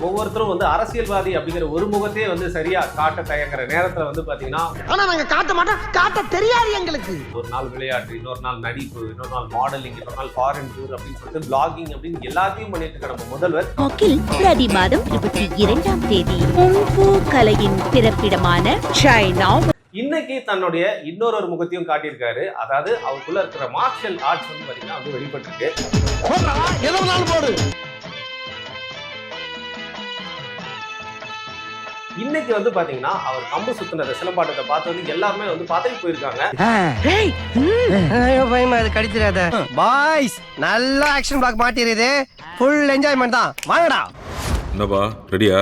ஒவ்வொருத்தரும் வந்து அரசியல்வாதி அப்படிங்கிற ஒரு முகத்தையே வந்து சரியா காட்ட தயங்குற நேரத்துல வந்து பாத்தீங்கன்னா ஆனா நாங்க காட்ட மாட்டோம். காட்ட தெரியாது எங்களுக்கு. ஒரு நாள் விளையாட்டு இன்னொரு நாள் நடிப்பு இன்னொரு நாள் மாடலிங் இன்னொரு நாள் ஃபாரின் டூர் அப்படின்னு சொல்லிட்டு பிளாகிங் அப்படின்னு எல்லாத்தையும் பண்ணிட்டு இருக்க நம்ம முதல்வர். ஹாக்கில் பிரதி மாதம் இருபத்தி இரண்டாம் தேதி. குங்ஃபு கலையின் பிறப்பிடமான சைனா இன்னைக்கு தன்னுடைய இன்னொரு ஒரு முகத்தையும் காட்டியிருக்காரு. அதாவது அவருக்குள்ள இருக்கிற மார்ஷல் ஆர்ட்ஸ் வந்து பாத்தீங்கன்னா வந்து வெளிப்பட்டிருக்கு. இன்னைக்கு வந்து பாத்தீங்கன்னா அவர் கம்பு சுத்தின அந்த சிலம்பாட்டத்தை பார்த்து வந்து எல்லாருமே வந்து பதவி போயிருக்காங்க. பயமா அது கடிச்சிடாத. பாய்ஸ் நல்ல ஆக்ஷன் பிளாக் மாட்டிருது ஃபுல் என்ஜாய்மெண்ட் தான். வாங்கடா. என்னப்பா ரெடியா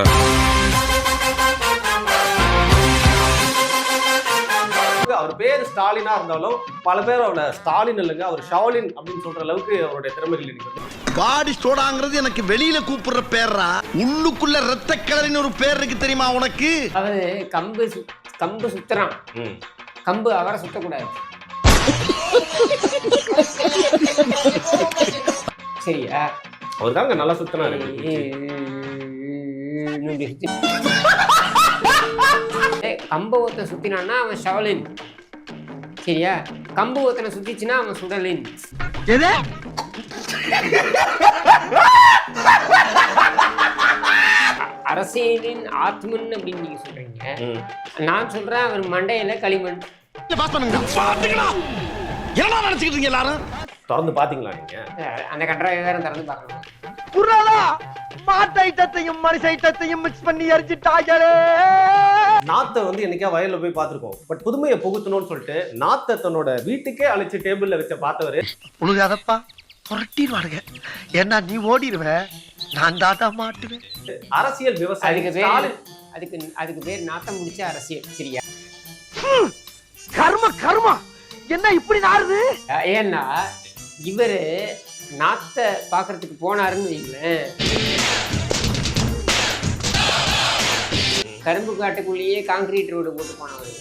ஸ்டாலினா இருந்தாலும் பல பேர் அவரை ஸ்டாலின் இல்லைங்க அவர் ஷாலின் அப்படின்னு சொல்ற அளவுக்கு அவருடைய திறமைகள் இன்னைக்கு பாடி ஸ்டோடாங்கிறது எனக்கு வெளியில கூப்பிடுற பேர்ரா உள்ளுக்குள்ள ரத்த கலரின்னு ஒரு பேர் இருக்கு தெரியுமா உனக்கு அதாவது கம்பு கம்பு சுத்துறான். கம்பு அவரை சுத்தக்கூடாது சரியா அவர் தாங்க நல்லா சுத்தினாரு இப்படி சுத்தி- ஏய், கம்பு ஒருத்தன் சுத்தினான்னா அவன் ஷாலின் சரியா? கம்பு ஒருத்தனை சுத்திச்சுன்னா அவன் சுடலின் எது? அரசியலின் ஆத்மன் அப்படின்னு நீங்க சொல்றீங்க. நான் சொல்றேன் அவர் மண்டையில களிமண். நினைச்சுக்கிட்டு இருக்கீங்க எல்லாரும்? திறந்து பாத்தீங்களா நீங்க? அந்த கட்டுரை வேற திறந்து பார்க்கணும் புறாலா மாட்டு ஐட்டத்தையும் மனுஷ ஐட்டத்தையும் மிக்ஸ் பண்ணி எரிஞ்சிட்டாங்களே நாத்தை வந்து என்னைக்கா வயல்ல போய் பார்த்திருக்கோம். பட் புதுமையை புகுத்தணும்னு சொல்லிட்டு நாத்தை தன்னோட வீட்டுக்கே அழைச்சு டேபிள்ல வச்ச பார்த்தவரு. உழுகாதப்பா புரட்டிடுவானுங்க ஏன்னா நீ ஓடிடுவ நான் தாத்தா மாட்டுவேன். அரசியல் விவசாயி அதுக்கு அதுக்கு அதுக்கு பேர் நாத்தம் முடிச்ச அரசியல் சரியா? கர்ம கர்மா. என்ன இப்படி நாருது அஹ் ஏன்னா இவரு நாத்த பாக்குறதுக்கு போனாருன்னு வைங்களேன். கரும்பு காட்டுக்குள்ளேயே காங்கிரீட் ரோடு போட்டு போனவர்.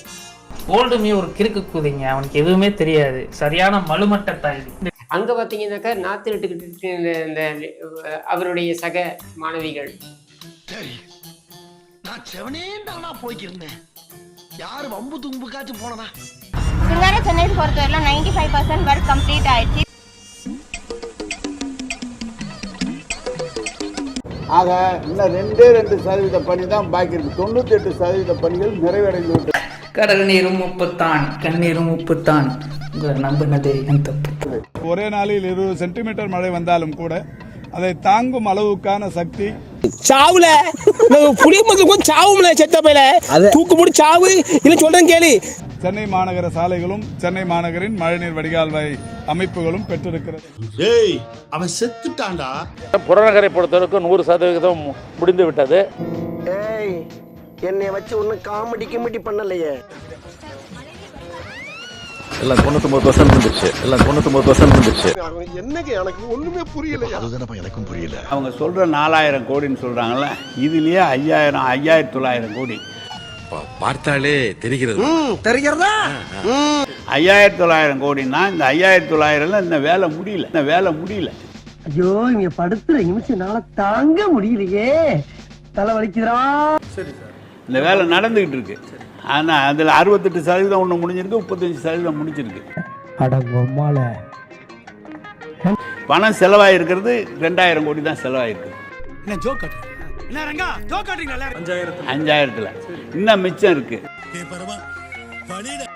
ஓல்டுமே ஒரு கிறுக்கு கூதிங்க அவனுக்கு எதுவுமே தெரியாது. சரியான மலுமட்ட தாய். அங்க பாத்தீங்கன்னாக்கா நாத்து நட்டுக்கிட்டு இருக்க இந்த இந்த அவருடைய சக மாணவிகள். சரி. நான் செவனே தானா போய்க்கிருந்தேன். யாரு வம்பு தும்புக்காச்சும் போனனா சிங்கார சென்னை பொறுத்தவரையிலும் ninety five percent work complete ஆயிடுச்சு. ஆக இன்னும் ரெண்டே ரெண்டு சதவீத பணி தான் பாக்கி இருக்கு. தொண்ணூத்தி எட்டு சதவீத பணிகள் நிறைவடைந்து விட்டது. கடல் நீரும் உப்புத்தான் கண்ணீரும் உப்புத்தான். உங்களை நம்பினது என் தப்பு. ஒரே நாளில் இருபது சென்டிமீட்டர் மழை வந்தாலும் கூட அதை தாங்கும் அளவுக்கான சக்தி சாவுல. புளிய சாவும்ல செத்த பையில தூக்கு போட்டு சாவு. இல்ல சொல்றேன் கேளு. சென்னை மாநகர சாலைகளும் சென்னை மாநகரின் மழைநீர் வடிகால்வாய் அமைப்புகளும் பெற்றிருக்கிறது. ஏய் அவன் செத்துட்டான்டா. புறநகரை பொறுத்தவரைக்கும் நூறு சதவிகிதம் முடிந்து விட்டது. ஏய் என்னைய வச்சு ஒன்னும் காமெடி கிமெடி பண்ணலையே. எல்லாம் தொண்ணூத்தொம்பது பர்சன்ட் வந்துருச்சு. எல்லாம் தொண்ணூத்தொம்பது பர்சன்ட் வந்துருச்சு. என்னங்க எனக்கு ஒண்ணுமே புரியலையா? அதுதானப்பா எனக்கும் புரியல. அவங்க சொல்ற நாலாயிரம் கோடின்னு சொல்றாங்கல்ல இதுலயே ஐயாயிரம் ஐயாயிரத்தி தொள்ளாயிரம் கோடி. பார்த்தாலே தெரிகிறது. தெரிகிறதா? ஐயாயிரத்தி தொள்ளாயிரம் கோடின்னா இந்த ஐயாயிரத்தி தொள்ளாயிரம்ல இந்த வேலை முடியல. இந்த வேலை முடியல. ஐயோ இங்க படுத்துற நிமிஷம்னால தாங்க முடியலையே. தலை வலிக்குதுடா. இந்த வேலை நடந்துகிட்டு இருக்கு. ஆனா அதுல அறுபத்தெட்டு சதவீதம் ஒண்ணு முடிஞ்சிருக்கு முப்பத்தஞ்சு சதவீதம் முடிஞ்சிருக்கு. அட பொம்மால பணம் செலவாயிருக்கிறது ரெண்டாயிரம் கோடி தான் செலவாயிருக்கு. என்ன ஜோக் என்ன ரங்கா அஞ்சாயிரத்துல. இன்னும் மிச்சம் இருக்கு.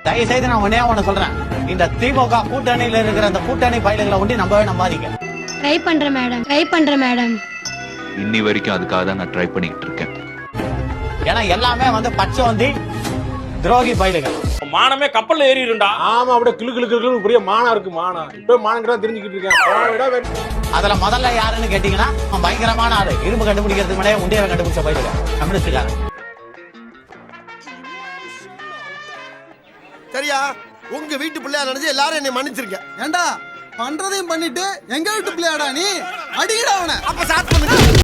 தயவு செய்து நான் ஒன்னே ஒண்ணு சொல்றேன். இந்த திமுக கூட்டணியில இருக்கிற அந்த கூட்டணி பயில்களை ஒண்டி நம்பவே நம்பாதீங்க. ட்ரை பண்றேன் மேடம் ட்ரை பண்றேன் மேடம் இன்னி வரைக்கும் அதுக்காக தான் நான் ட்ரை பண்ணிக்கிட்டு இருக்கேன். ஏன்னா எல்லாமே வந்து பச்சை வந்து துரோகி பயிலுகள். மானமே கப்பல்ல ஏறிடும்டா. ஆமா அப்படியே கிளு கிளு கிளு பெரிய மானா இருக்கு மானா. இப்ப மானங்கிட்ட தெரிஞ்சுக்கிட்டு இருக்கேன். அதுல முதல்ல யாருன்னு கேட்டீங்கன்னா பயங்கரமான ஆளு. இரும்பு கண்டுபிடிக்கிறதுக்கு முன்னாடியே உண்டியரை கண்டுபிடிச்ச பயிலுங்க கம்யூனிஸ்டுக்காரன். சரியா? உங்க வீட்டு பிள்ளையா நினைச்சு எல்லாரும் என்னை மன்னிச்சிருங்க. ஏண்டா? பண்றதையும் பண்ணிட்டு எங்க வீட்டு பிள்ளையாடா நீ? அடிக்கடா அவனை. அப்ப பண்ணுங்க